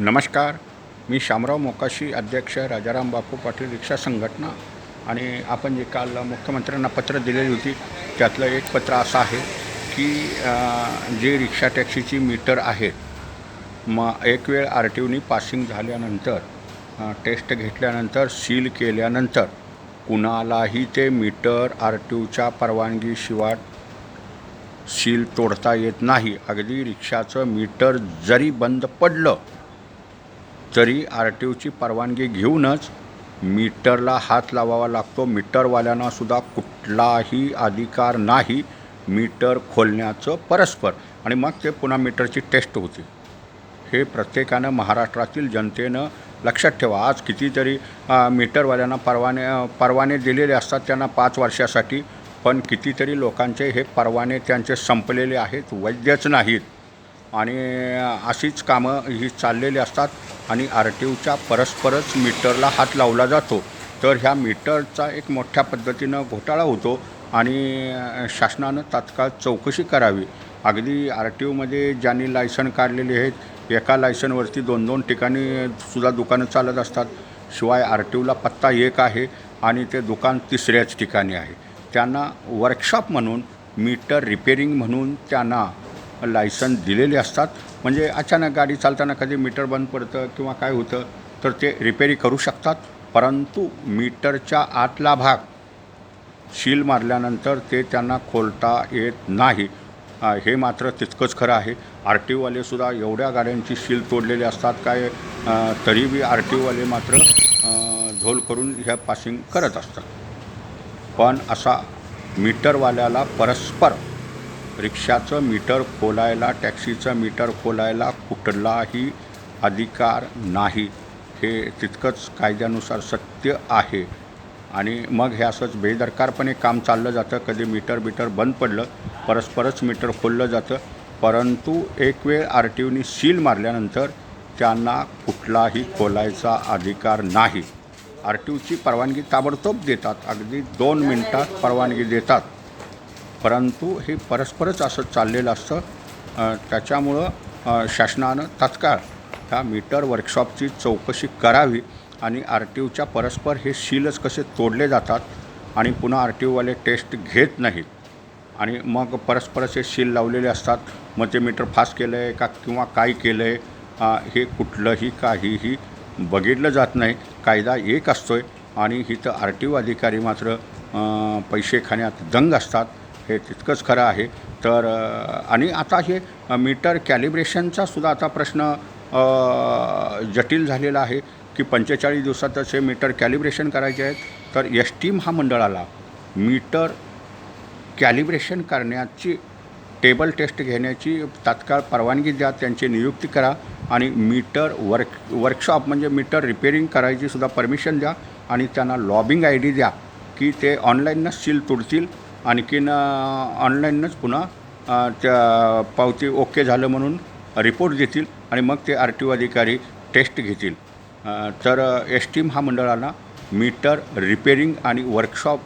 नमस्कार. मी शामराव मोकाशी अध्यक्ष राजाराम बापू पाटील रिक्षा संघटना आणि आपण जे काल मुख्यमंत्र्यांना पत्र दिलेली होती त्यातलं एक पत्र असं आहे की जे रिक्षा टॅक्सीची मीटर आहेत मग एक वेळ आर टी ओनी पासिंग झाल्यानंतर टेस्ट घेतल्यानंतर सील केल्यानंतर कुणालाही ते मीटर आर टी ओच्या परवानगीशिवाय सील तोडता येत नाही. अगदी रिक्षाचं मीटर जरी बंद पडलं तरी आर टी ओची परवानगी घेऊनच मीटरला हात लावावा लागतो. मीटरवाल्यांना सुद्धा कुठलाही अधिकार नाही. मीटर खोलण्याचं परस्पर. आणि मग ते पुन्हा मीटरची टेस्ट होते. हे प्रत्येकानं महाराष्ट्रातील जनतेनं लक्षात ठेवा. आज कितीतरी मीटरवाल्यांना परवाने परवाने दिलेले असतात त्यांना पाच वर्षासाठी. पण कितीतरी लोकांचे हे परवाने त्यांचे संपलेले आहेत. वैद्यच नाहीत. आणि अशीच कामं ही चाललेली असतात आणि आर टी ओच्या परस्परच मीटरला हात लावला जातो. तर ह्या मीटरचा एक मोठ्या पद्धतीनं घोटाळा होतो आणि शासनानं तात्काळ चौकशी करावी. अगदी आर टी ओमध्ये ज्यांनी लायसन काढलेले आहेत एका लायसनवरती दोन दोन ठिकाणी सुद्धा दुकानं चालत असतात. शिवाय आर टी ओला पत्ता एक आहे आणि ते दुकान तिसऱ्याच ठिकाणी आहे. त्यांना वर्कशॉप म्हणून मीटर रिपेरिंग म्हणून त्यांना लायसन दिलेले असतात. म्हणजे अचानक गाडी चालताना कधी मीटर बंद पडतं किंवा काय होतं तर ते रिपेरी करू शकतात. परंतु मीटरच्या आतला भाग शील मारल्यानंतर ते त्यांना खोलता येत नाही. हे मात्र तितकंच खरं आहे. आर टी ओवालेसुद्धा एवढ्या गाड्यांची शील तोडलेली असतात काय तरी बी आर टी ओवाले मात्र झोल करून ह्या पासिंग करत असतात. पण असा मीटरवाल्याला परस्पर रिक्षाचं मीटर खोलायला टॅक्सीचं मीटर खोलायला कुठलाही अधिकार नाही. हे तितकंच कायद्यानुसार सत्य आहे. आणि मग हे असंच बेदरकारपणे काम चाललं जातं. कधी मीटर बिटर बंद पडलं परस्परच मीटर खोललं जातं. परंतु एक वेळ आर टी ओनी सील मारल्यानंतर त्यांना कुठलाही खोलायचा अधिकार नाही. आर टी ओची परवानगी ताबडतोब देतात. अगदी दोन मिनटात परवानगी देतात. परंतु हे परस्परच असं चाललेलं असतं. त्याच्यामुळं शासनानं तात्काळ त्या मीटर वर्कशॉपची चौकशी करावी आणि आर टी ओच्या परस्पर हे सीलच कसे तोडले जातात आणि पुन्हा आर टी ओवाले टेस्ट घेत नाहीत. आणि मग परस्परच हे सील लावलेले असतात. मग ते मीटर फास्ट केलं आहे का किंवा काय केलं आहे हे कुठलंही काहीही बघितलं जात नाही. कायदा एक असतो आहे आणि इथं आर टी ओ अधिकारी मात्र पैसे खाण्यात दंग असतात. हे तितकंच खरं आहे. तर आणि आता हे मीटर कॅलिब्रेशनचा सुद्धा आता प्रश्न जटिल झालेला आहे की पंचेचाळीस दिवसातच हे मीटर कॅलिब्रेशन करायचे आहेत. तर एस टी महामंडळाला मीटर कॅलिब्रेशन करण्याची टेबल टेस्ट घेण्याची तात्काळ परवानगी द्या त्यांची नियुक्ती करा आणि मीटर वर्क वर्कशॉप म्हणजे मीटर रिपेरिंग करायची सुद्धा परमिशन द्या आणि त्यांना लॉबिंग आय डी द्या की ते ऑनलाईनच सील तुडतील आणखीन ऑनलाईनच पुन्हा त्या पावती ओके झालं म्हणून रिपोर्ट देतील आणि मग ते आर टी ओ अधिकारी टेस्ट घेतील. तर एस टी महामंडळाला मीटर रिपेरिंग आणि वर्कशॉप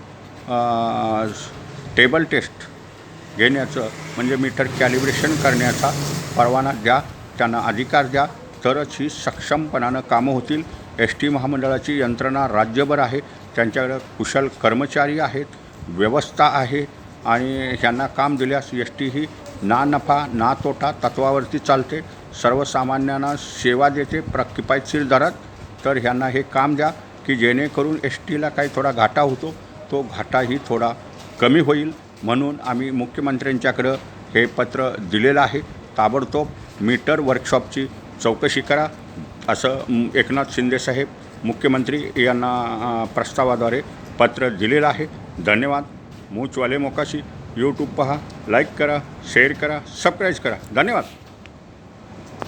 टेबल टेस्ट घेण्याचं म्हणजे मीटर कॅलिब्रेशन करण्याचा परवाना द्या त्यांना अधिकार द्या. तरच ही सक्षमपणानं कामं होतील. एस टी महामंडळाची यंत्रणा राज्यभर आहे. त्यांच्याकडं कुशल कर्मचारी आहेत. व्यवस्था आहे आणि ह्यांना काम दिल्यास एस टी ही ना नफा ना तोटा तत्वावरती चालते. सर्वसामान्यांना सेवा देते प्र किफायतशीर दरात तर ह्यांना हे काम द्या की जेणेकरून एस टीला काही थोडा घाटा होतो. तो घाटाही थोडा कमी होईल. म्हणून आम्ही मुख्यमंत्र्यांच्याकडं हे पत्र दिलेलं आहे. ताबडतोब मीटर वर्कशॉपची चौकशी करा असं एकनाथ शिंदेसाहेब मुख्यमंत्री यांना प्रस्तावाद्वारे पत्र दिलेलं आहे. धन्यवाद. मूचवाले मोकाशी यूट्यूब पहा लाईक करा शेअर करा सबस्क्राईब करा. धन्यवाद.